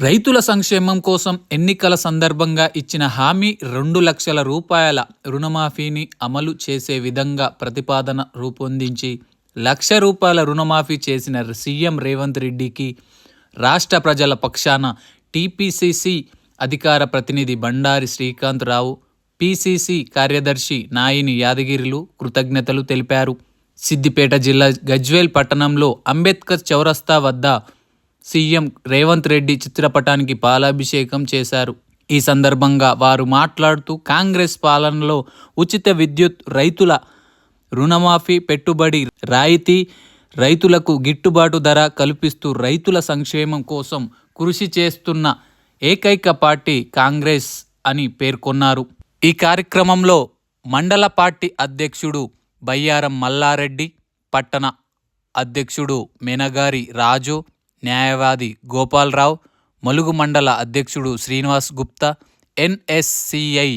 రైతుల సంక్షేమం కోసం ఎన్నికల సందర్భంగా ఇచ్చిన హామీ రెండు లక్షల రూపాయల రుణమాఫీని అమలు చేసే విధంగా ప్రతిపాదన రూపొందించి లక్ష రూపాయల రుణమాఫీ చేసిన సీఎం రేవంత్ రెడ్డికి రాష్ట్ర ప్రజల పక్షాన టీపీసీసీ అధికార ప్రతినిధి బండారి శ్రీకాంత్ రావు పీసీసీ కార్యదర్శి నాయిని యాదగిరిలు కృతజ్ఞతలు తెలిపారు. సిద్దిపేట జిల్లా గజ్వేల్ పట్టణంలో అంబేద్కర్ చౌరస్తా వద్ద సీఎం రేవంత్ రెడ్డి చిత్రపటానికి పాలాభిషేకం చేశారు. ఈ సందర్భంగా వారు మాట్లాడుతూ కాంగ్రెస్ పాలనలో ఉచిత విద్యుత్ రైతుల రుణమాఫీ పెట్టుబడి రాయితీ రైతులకు గిట్టుబాటు ధర కల్పిస్తూ రైతుల సంక్షేమం కోసం కృషి చేస్తున్న ఏకైక పార్టీ కాంగ్రెస్ అని పేర్కొన్నారు. ఈ కార్యక్రమంలో మండల పార్టీ అధ్యక్షుడు బయ్యారం మల్లారెడ్డి పట్టణ అధ్యక్షుడు మెనగారి రాజు న్యాయవాది గోపాలరావు మలుగు మండల అధ్యక్షుడు శ్రీనివాస్ గుప్తా ఎన్ఎస్సిఐ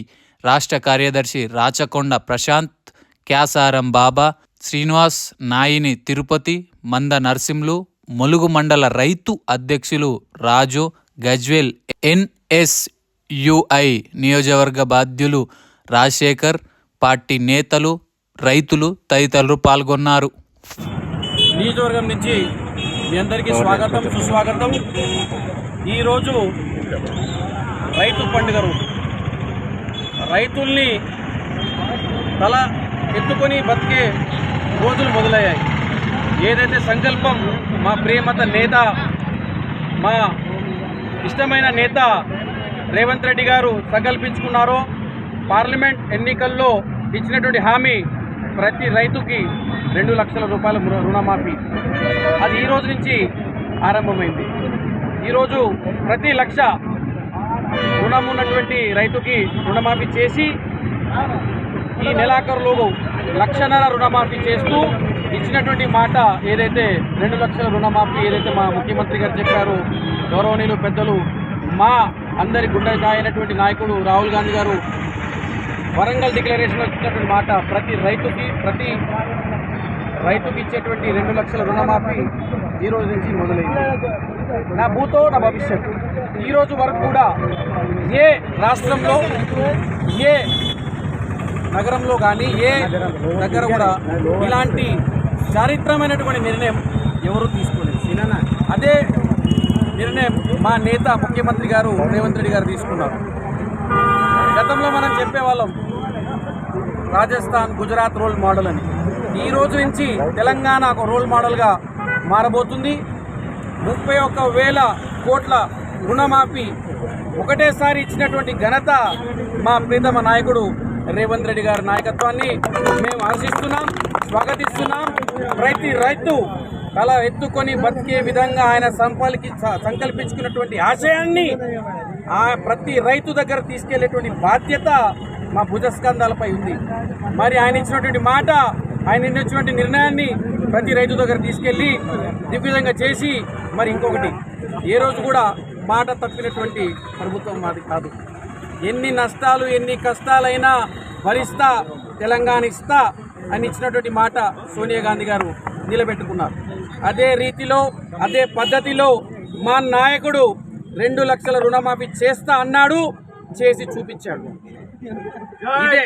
రాష్ట్ర కార్యదర్శి రాచకొండ ప్రశాంత్ క్యాసారం బాబా శ్రీనివాస్ నాయిని తిరుపతి మంద నర్సింలు ములుగు మండల రైతు అధ్యక్షులు రాజు గజ్వేల్ ఎన్ఎస్యుఐ నియోజకవర్గ బాధ్యులు రాజశేఖర్ పార్టీ నేతలు రైతులు తదితరులు పాల్గొన్నారు. నియోజకవర్గం నుంచి మీ అందరికీ స్వాగతం సుస్వాగతం. ఈరోజు రైతు పండుగ రోజు. రైతుల్ని తల ఎత్తుకొని బతికే రోజులు మొదలయ్యాయి. ఏదైతే సంకల్పం మా ప్రియమత నేత మా ఇష్టమైన నేత రేవంత్ రెడ్డి గారు సంకల్పించుకున్నారో పార్లమెంట్ ఎన్నికల్లో ఇచ్చినటువంటి హామీ ప్రతి రైతుకి రెండు లక్షల రూపాయల రుణమాఫీ. అది ఈ రోజు నుంచి ఆరంభమైంది. ఈరోజు ప్రతి లక్ష రుణం ఉన్నటువంటి రైతుకి రుణమాఫీ చేసి ఈ నెలాఖరులోపు లక్షన్నర రుణమాఫీ చేస్తూ ఇచ్చినటువంటి మాట ఏదైతే రెండు లక్షల రుణమాఫీ ఏదైతే మా ముఖ్యమంత్రి గారు చెప్పారు గౌరవనీయులు పెద్దలు మా అందరి గుండె కాయనటువంటి నాయకుడు రాహుల్ గాంధీ గారు వరంగల్ డిక్లరేషన్లో ఇచ్చినటువంటి మాట ప్రతి రైతుకి ప్రతి రైతుకి ఇచ్చేటువంటి రెండు లక్షల రుణమాఫీ ఈ రోజు నుంచి మొదలైంది. నా భూతో నా భవిష్యత్తు ఈ రోజు వరకు కూడా ఏ రాష్ట్రంలో ఏ నగరంలో కానీ ఏ దగ్గర కూడా ఇలాంటి చారిత్రమైనటువంటి నిర్ణయం ఎవరు తీసుకోలేదు. అదే నిర్ణయం మా నేత ముఖ్యమంత్రి గారు రేవంత్ రెడ్డి గారు తీసుకున్నారు. గతంలో మనం చెప్పేవాళ్ళం రాజస్థాన్ గుజరాత్ రోల్ మోడల్ అని. ఈ రోజు నుంచి తెలంగాణ ఒక రోల్ మోడల్గా మారబోతుంది. ముప్పై ఒక్క వేల కోట్ల రుణమాఫీ ఒకటేసారి ఇచ్చినటువంటి ఘనత మా ప్రీతమ నాయకుడు రేవంత్ రెడ్డి గారి నాయకత్వాన్ని మేము హర్షిస్తున్నాం స్వాగతిస్తున్నాం. ప్రతి రైతు తల ఎత్తుకొని బతికే విధంగా ఆయన సంపలికి సంకల్పించుకున్నటువంటి ఆశయాన్ని ఆ ప్రతి రైతు దగ్గర తీసుకెళ్ళేటువంటి బాధ్యత మా భుజస్కంధాలపై ఉంది. మరి ఆయన ఇచ్చినటువంటి మాట ఆయన ఇచ్చినటువంటి నిర్ణయాన్ని ప్రతి రైతు దగ్గర తీసుకెళ్ళి దిగ్విజంగా చేసి మరి ఇంకొకటి ఏ రోజు కూడా మాట తప్పినటువంటి ప్రభుత్వం మాది కాదు. ఎన్ని నష్టాలు ఎన్ని కష్టాలైనా భరిస్తా తెలంగాణ ఇస్తా అని ఇచ్చినటువంటి మాట సోనియా గాంధీ గారు నిలబెట్టుకున్నారు. అదే రీతిలో అదే పద్ధతిలో మా నాయకుడు రెండు లక్షల రుణమాఫీ చేస్తా అన్నాడు చేసి చూపించాడు. ఇదే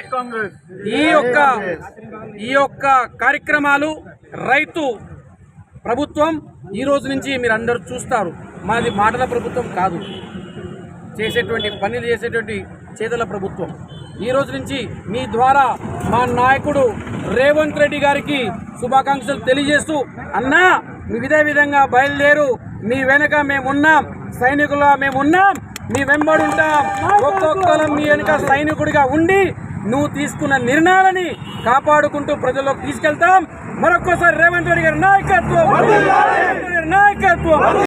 ఈ యొక్క ఈ యొక్క కార్యక్రమాలు రైతు ప్రభుత్వం ఈ రోజు నుంచి మీరు అందరూ చూస్తారు. మాది మాటల ప్రభుత్వం కాదు. చేసేటువంటి పనులు చేసేటువంటి చేతల ప్రభుత్వం. ఈ రోజు నుంచి మీ ద్వారా మా నాయకుడు రేవంత్ రెడ్డి గారికి శుభాకాంక్షలు తెలియజేస్తూ అన్నా మీ ఇదే విధంగా బయలుదేరు. మీ వెనక మేమున్నాం. సైనికులుగా మేమున్నాం. మీ వెంబడి ఉంటాం. ఒక్కొక్కరం మీ వెనుక సైనికుడిగా ఉండి నువ్వు తీసుకున్న నిర్ణయాలని కాపాడుకుంటూ ప్రజల్లోకి తీసుకెళ్తాం. మరొక్కసారి రేవంత్ రెడ్డి గారి నాయకత్వం. నాయకత్వం.